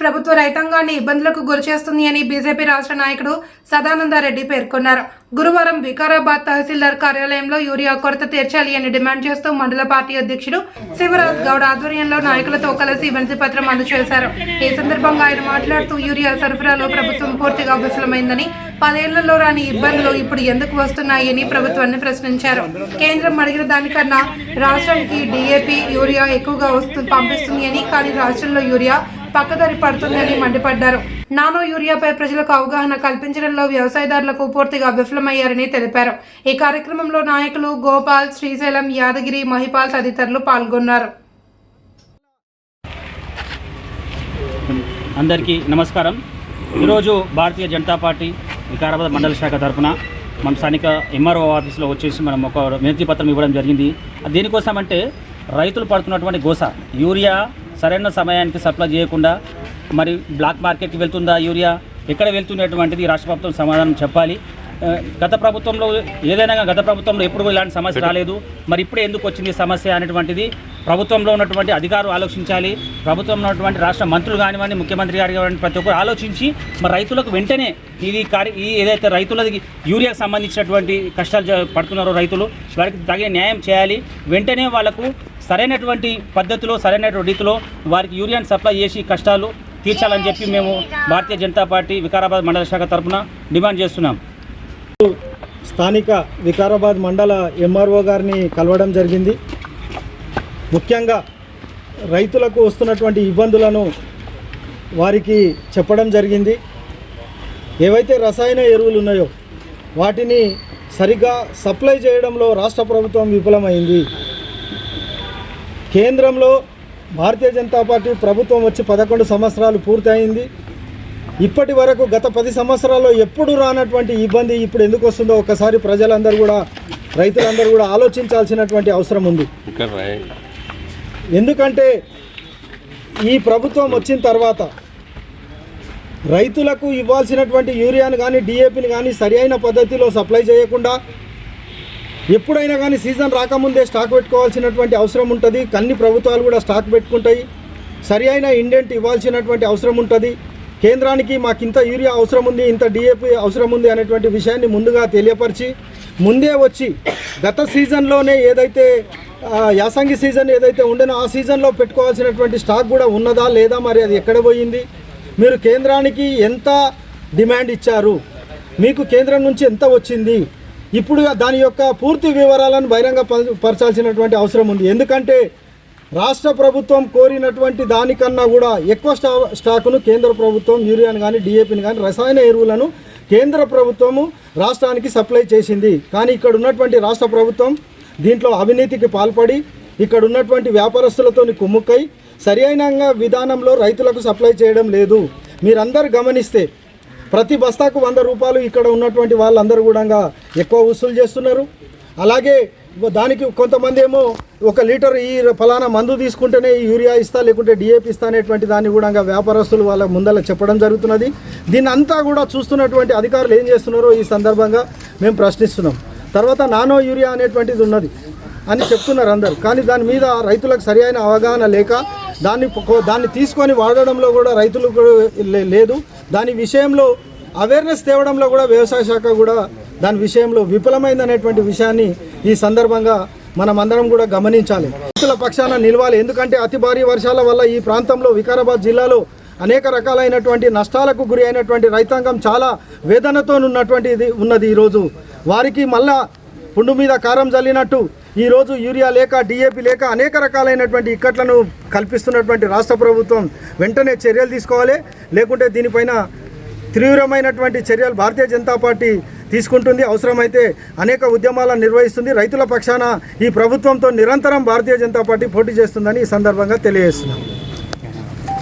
ప్రభుత్వ రైతాంగాన్ని ఇబ్బందులకు గురిచేస్తుంది అని బీజేపీ రాష్ట్ర నాయకుడు సదానందారెడ్డి పేర్కొన్నారు. గురువారం వికారాబాద్ తహసీల్దార్ కార్యాలయంలో యూరియా కొరత తీర్చాలి అని డిమాండ్ చేస్తూ మండల పార్టీ అధ్యక్షుడు శివరాజ్ గౌడ్ ఆధ్వర్యంలో నాయకులతో కలిసి వినతి పత్రం అందజేశారు. ఈ సందర్భంగా ఆయన మాట్లాడుతూ యూరియా సరఫరాలో ప్రభుత్వం పూర్తిగా విఫలమైందని పదేళ్ళలో రాని ఇబ్బందులు ఇప్పుడు ఎందుకు వస్తున్నాయని ప్రభుత్వాన్ని ప్రశ్నించారు. కేంద్రం అడిగిన దానికన్నా రాష్ట్రానికి డీఏపీ యూరియా ఎక్కువగా వస్తు పంపిస్తుంది అని కానీ రాష్ట్రంలో యూరియా పక్కదారి పడుతుందని మండిపడ్డారు. నానో యూరియాపై ప్రజలకు అవగాహన కల్పించడంలో వ్యవసాయదారులకు పూర్తిగా విఫలమయ్యారని తెలిపారు. ఈ కార్యక్రమంలో నాయకులు గోపాల్ శ్రీశైలం యాదగిరి మహిపాల్ తదితరులు పాల్గొన్నారు. అందరికీ నమస్కారం. ఈరోజు భారతీయ జనతా పార్టీ వికారాబాద్ మండల శాఖ తరఫున మన స్థానిక ఎంఆర్ఓ ఆఫీస్లో వచ్చేసి మనం ఒక వినతి పత్రం ఇవ్వడం జరిగింది. అది దేనికోసం అంటే రైతులు పడుతున్నటువంటి గోస యూరియా సరైన సమయానికి సప్లై చేయకుండా మరి బ్లాక్ మార్కెట్కి వెళ్తుందా యూరియా? ఎక్కడ వెళ్తున్నటువంటిది రాష్ట్ర ప్రభుత్వం సమాధానం చెప్పాలి. గత ప్రభుత్వంలో ఏదైనా గత ప్రభుత్వంలో ఎప్పుడు ఇలాంటి సమస్య రాలేదు. మరి ఇప్పుడే ఎందుకు వచ్చింది సమస్య అనేటువంటిది ప్రభుత్వంలో ఉన్నటువంటి అధికారులు ఆలోచించాలి. ప్రభుత్వంలో ఉన్నటువంటి రాష్ట్ర మంత్రులు కానివ్వండి ముఖ్యమంత్రి గారు కానివ్వండి ప్రతి ఒక్కరు ఆలోచించి మరి రైతులకు వెంటనే ఇది కార్య ఈ ఏదైతే రైతులకి యూరియాకి సంబంధించినటువంటి కష్టాలు జ- పడుతున్నారో రైతులు వారికి తగిన న్యాయం చేయాలి. వెంటనే వాళ్ళకు సరైనటువంటి పద్ధతిలో సరైనటువంటి రీతిలో వారికి యూరియాని సప్లై చేసి కష్టాలు తీర్చాలని చెప్పి మేము భారతీయ జనతా పార్టీ వికారాబాద్ మండల శాఖ తరఫున డిమాండ్ చేస్తున్నాం. స్థానిక వికారాబాద్ మండల ఎంఆర్ఓ గారిని కలవడం జరిగింది. ముఖ్యంగా రైతులకు వస్తున్నటువంటి ఇబ్బందులను వారికి చెప్పడం జరిగింది. ఏవైతే రసాయన ఎరువులు ఉన్నాయో వాటిని సరిగ్గా సప్లై చేయడంలో రాష్ట్ర ప్రభుత్వం విఫలమైంది. కేంద్రంలో భారతీయ జనతా పార్టీ ప్రభుత్వం వచ్చి పదకొండు సంవత్సరాలు పూర్తయింది. ఇప్పటి వరకు గత పది సంవత్సరాల్లో ఎప్పుడు రానటువంటి ఇబ్బంది ఇప్పుడు ఎందుకు వస్తుందో ఒకసారి ప్రజలందరూ కూడా రైతులందరూ కూడా ఆలోచించాల్సినటువంటి అవసరం ఉంది. ఎందుకంటే ఈ ప్రభుత్వం వచ్చిన తర్వాత రైతులకు ఇవ్వాల్సినటువంటి యూరియాను కానీ డిఏపిని కానీ సరి అయిన పద్ధతిలో సప్లై చేయకుండా ఎప్పుడైనా కానీ సీజన్ రాకముందే స్టాక్ పెట్టుకోవాల్సినటువంటి అవసరం ఉంటుంది. అన్ని ప్రభుత్వాలు కూడా స్టాక్ పెట్టుకుంటాయి. సరి అయిన ఇండెంట్ ఇవ్వాల్సినటువంటి అవసరం ఉంటుంది. కేంద్రానికి మాకు ఇంత యూరియా అవసరం ఉంది ఇంత డిఏపి అవసరం ఉంది అనేటువంటి విషయాన్ని ముందుగా తెలియపరిచి ముందే వచ్చి గత సీజన్లోనే ఏదైతే యాసంగి సీజన్ ఏదైతే ఉండేనో ఆ సీజన్లో పెట్టుకోవాల్సినటువంటి స్టాక్ కూడా ఉన్నదా లేదా మరి అది ఎక్కడ పోయింది? మీరు కేంద్రానికి ఎంత డిమాండ్ ఇచ్చారు? మీకు కేంద్రం నుంచి ఎంత వచ్చింది? ఇప్పుడు దాని యొక్క పూర్తి వివరాలను బహిరంగ పరచాల్సినటువంటి అవసరం ఉంది. ఎందుకంటే రాష్ట్ర ప్రభుత్వం కోరినటువంటి దానికన్నా కూడా ఎక్కువ స్టా స్టాకును కేంద్ర ప్రభుత్వం యూరియాను కానీ డిఏపిని కానీ రసాయన ఎరువులను కేంద్ర ప్రభుత్వము రాష్ట్రానికి సప్లై చేసింది. కానీ ఇక్కడ ఉన్నటువంటి రాష్ట్ర ప్రభుత్వం దీంట్లో అవినీతికి పాల్పడి ఇక్కడ ఉన్నటువంటి వ్యాపారస్తులతో కుమ్ముక్కై సరి అయిన విధానంలో రైతులకు సప్లై చేయడం లేదు. మీరందరూ గమనిస్తే ప్రతి బస్తాకు వంద రూపాయలు ఇక్కడ ఉన్నటువంటి వాళ్ళందరూ కూడా ఎక్కువ వసూలు చేస్తున్నారు. అలాగే దానికి కొంతమంది ఏమో ఒక లీటర్ ఈ ఫలానా మందు తీసుకుంటేనే యూరియా ఇస్తా లేకుంటే డిఏపి ఇస్తా అనేటువంటి దాన్ని కూడా వ్యాపారస్తులు వాళ్ళ ముందర చెప్పడం జరుగుతున్నది. దీని అంతా కూడా చూస్తున్నటువంటి అధికారులు ఏం చేస్తున్నారో ఈ సందర్భంగా మేము ప్రశ్నిస్తున్నాం. తర్వాత నానో యూరియా అనేటువంటిది ఉన్నది అని చెప్తున్నారు అందరు. కానీ దాని మీద రైతులకు సరి అయిన అవగాహన లేక దాన్ని దాన్ని తీసుకొని వాడడంలో కూడా రైతులు కూడా లే- లేదు. దాని విషయంలో అవేర్నెస్ తేవడంలో కూడా వ్యవసాయ శాఖ కూడా దాని విషయంలో విఫలమైందనేటువంటి విషయాన్ని ఈ సందర్భంగా మనమందరం కూడా గమనించాలి. రైతుల పక్షాన నిలవాలి. ఎందుకంటే అతి భారీ వర్షాల వల్ల ఈ ప్రాంతంలో వికారాబాద్ జిల్లాలో అనేక రకాలైనటువంటి నష్టాలకు గురి అయినటువంటి రైతాంగం చాలా వేదనతో ఉన్నటువంటి ఇది ఉన్నది ఈరోజు. వారికి మళ్ళా పుండు మీద కారం జల్లినట్టు. ఈరోజు యూరియా లేక డిఏపి లేక అనేక రకాలైనటువంటి ఇక్కట్లను కల్పిస్తున్నటువంటి రాష్ట్ర ప్రభుత్వం వెంటనే చర్యలు తీసుకోవాలి. లేకుంటే దీనిపైన తీవ్రమైనటువంటి చర్యలు భారతీయ జనతా పార్టీ తీసుకుంటుంది. అవసరమైతే అనేక ఉద్యమాలను నిర్వహిస్తుంది. రైతుల పక్షాన ఈ ప్రభుత్వంతో నిరంతరం భారతీయ జనతా పార్టీ పోటీ చేస్తుందని ఈ సందర్భంగా తెలియజేస్తున్నాను